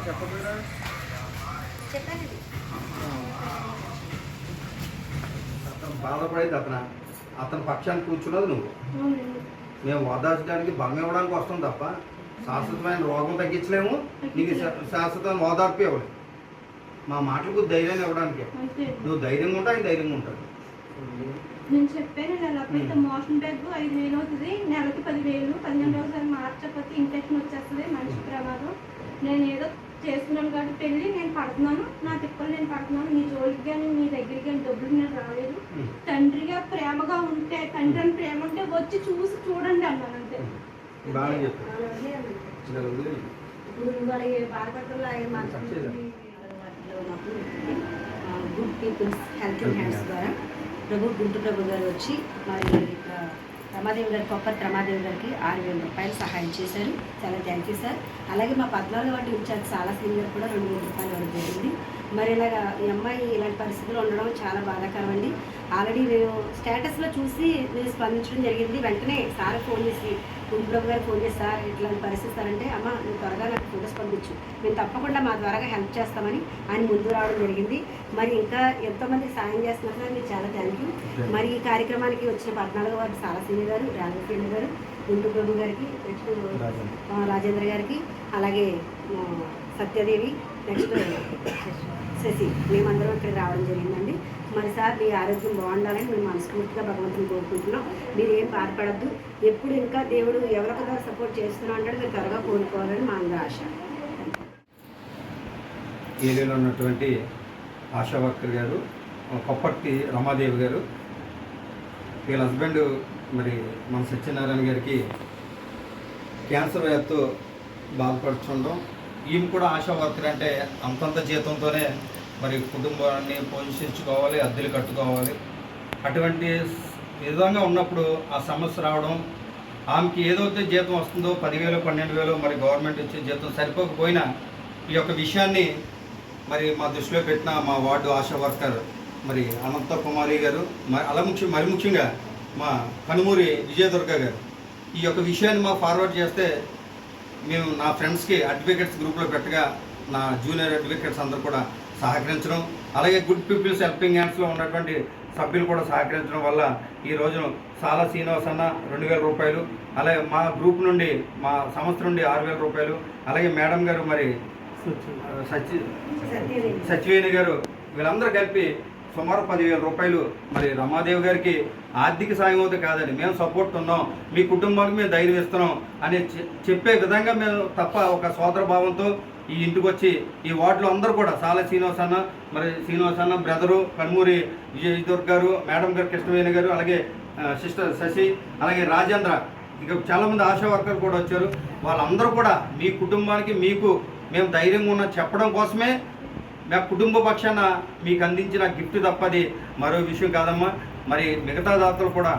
చెప్పకపోయినా అతను బాధపడేది అతను? అతని పక్షాన్ని కూర్చున్నది నువ్వు మేము ఓదార్చడానికి బలం ఇవ్వడానికి వస్తాం తప్ప శాశ్వతమైన రోగం తగ్గించలేము నీకు శా- శాశ్వతమైన ఓదార్పు ఇవ్వలేము మా మాటలకు ధైర్యాన్ని ఇవ్వడానికి నువ్వు ధైర్యంగా ఉంటా ఆయన ధైర్యంగా ఉంటాడు. నేను చెప్పాను నెల అప్పుడైతే మోషన్ బ్యాగ్ ఐదు వేలు అవుతుంది నెలకి పదివేలు పదిహేను రోజులు మార్చకపోతే ఇన్ఫెక్షన్ వచ్చేస్తుంది మనిషి ప్రమాదం. నేను ఏదో చేసుకున్నాను కాబట్టి పెళ్ళి నేను పడుతున్నాను నా తిప్పలు నేను పడుతున్నాను మీ జోలికి కానీ మీ దగ్గరికి కానీ డబ్బులు నేను రాలేదు. తండ్రిగా ప్రేమగా ఉంటే తండ్రి అని ప్రేమ ఉంటే వచ్చి చూసి చూడండి అన్నాను అంతే. గుడ్ పీపుల్స్ హెల్త్ హ్యాండ్స్ ద్వారా ప్రభు గుంటు ప్రభు గారు వచ్చి మరి రమాదేవి గారి కొప్ప రమాదేవి గారికి ఆరు వేల రూపాయలు సహాయం చేశారు. చాలా థ్యాంక్ యూ సార్. అలాగే మా పద్నాలుగు వాటి ఇన్ఛార్జ్ చాలా సీనియర్ కూడా రెండు వేల రూపాయలు వరకు జరిగింది. మరి ఇలాగా ఈ అమ్మాయి ఇలాంటి పరిస్థితుల్లో ఉండడం చాలా బాధాకరం అండి ఆల్రెడీ నేను స్టేటస్లో చూసి నేను స్పందించడం జరిగింది. వెంటనే సార్ ఫోన్ చేసి గుంపురమ్మ గారు ఫోన్ చేసి సార్ ఇట్లాంటి పరిస్థితి సార్ అంటే అమ్మ నువ్వు త్వరగా నాకు ఫోటోస్ పంపించు. మేము తప్పకుండా మా ద్వారాగా హెల్ప్ చేస్తామని ఆయన ముందు రావడం జరిగింది. మరి ఇంకా ఎంతోమంది సాయం చేస్తున్నారు మీకు చాలా థ్యాంక్ యూ మరి ఈ కార్యక్రమానికి వచ్చిన పద్నాలుగు వారి సాలసీని గారు రాజకీయ గారు గుంటూరు ప్రభు గారికి నెక్స్ట్ రాజేంద్ర. గారికి అలాగే సత్యదేవి నెక్స్ట్ శశి మేమందరం ఇక్కడ రావడం జరిగిందండి. మరి సార్ మీ ఆరోగ్యం బాగుండాలని మేము మనస్ఫూర్తిగా భగవంతుని కోరుకుంటున్నాం. మీరు ఏం బాధపడద్దు. ఎప్పుడు ఇంకా దేవుడు ఎవరికొక సపోర్ట్ చేస్తున్నా అంటే మీరు త్వరగా కోరుకోవాలని మా అందరూ ఆశ. ఏరియాలో ఉన్నటువంటి ఆశా వర్కర్ గారు కొప్పటి రమాదేవి గారు వీళ్ళ హస్బెండ్ మరి మన సత్యనారాయణ గారికి క్యాన్సర్ వ్యాధితో బాధపడుతుండడం ఈమె కూడా ఆశా వర్కర్ అంటే అంతంత జీతంతోనే మరి కుటుంబాన్ని పోషించుకోవాలి అద్దెలు కట్టుకోవాలి. అటువంటి విధంగా ఉన్నప్పుడు ఆ సమస్య రావడం ఆమెకి ఏదైతే జీతం వస్తుందో పదివేలు పన్నెండు వేలు మరి గవర్నమెంట్ ఇచ్చే జీతం సరిపోకపోయినా ఈ యొక్క విషయాన్ని మరి మా దృష్టిలో పెట్టిన మా వార్డు ఆశా వర్కర్ మరి అనంత కుమారి గారు మరి అలా ముఖ్యం మరి ముఖ్యంగా మా కనుమూరి విజయదుర్గ గారు. ఈ యొక్క విషయాన్ని మా ఫార్వర్డ్ చేస్తే మేము నా ఫ్రెండ్స్కి అడ్వకేట్స్ గ్రూప్లో పెట్టగా నా జూనియర్ అడ్వకేట్స్ అందరూ కూడా సహకరించడం అలాగే గుడ్ పీపుల్స్ హెల్పింగ్ హ్యాండ్స్లో ఉన్నటువంటి సభ్యులు కూడా సహకరించడం వల్ల ఈ రోజు సాలా శ్రీనివాస్ అన్న రెండు వేల రూపాయలు అలాగే మా గ్రూప్ నుండి మా సంస్థ నుండి ఆరు వేల రూపాయలు అలాగే మేడం గారు మరి సచి సచివేణి గారు వీళ్ళందరూ కలిపి సుమారు పదివేల రూపాయలు. మరి రమాదేవి గారికి ఆర్థిక సాయం అవుతుంది కాదండి. మేము సపోర్ట్ ఉన్నాం. మీ కుటుంబానికి మేము ధైర్యం ఇస్తున్నాం అని చెప్పే విధంగా మేము తప్ప ఒక సోదర భావంతో ఈ ఇంటికి వచ్చి ఈ వార్డులో అందరూ కూడా సాల శ్రీనివాస్ అన్న మరి శ్రీనివాస్ అన్న బ్రదరు కన్మూరి విజయదుర్గ్ గారు మేడం గారు కృష్ణవేణి గారు అలాగే సిస్టర్ శశి అలాగే రాజేంద్ర ఇక చాలామంది ఆశా వర్కర్ కూడా వచ్చారు. వాళ్ళందరూ కూడా మీ కుటుంబానికి మీకు మేము ధైర్యంగా ఉన్న చెప్పడం కోసమే మా కుటుంబ పక్షాన మీకు అందించిన గిఫ్ట్ తప్పది. మరో విషయం కాదమ్మా. మరి మిగతా దాతలు కూడా